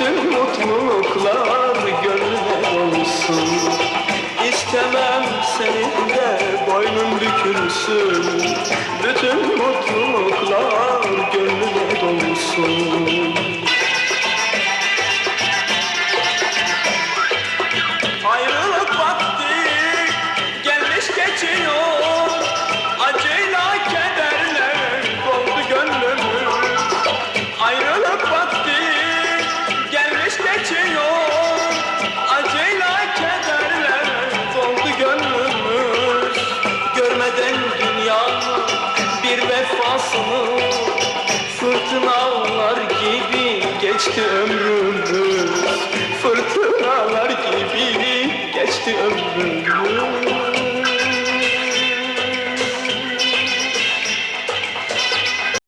bütün mutluluklar gönlüne olsun. İstemem senin de boynun bükülsün. Bütün mutluluklar gönlüne dolsun geçti ömrümüz Fırtınalar gibi geçti ömrümüz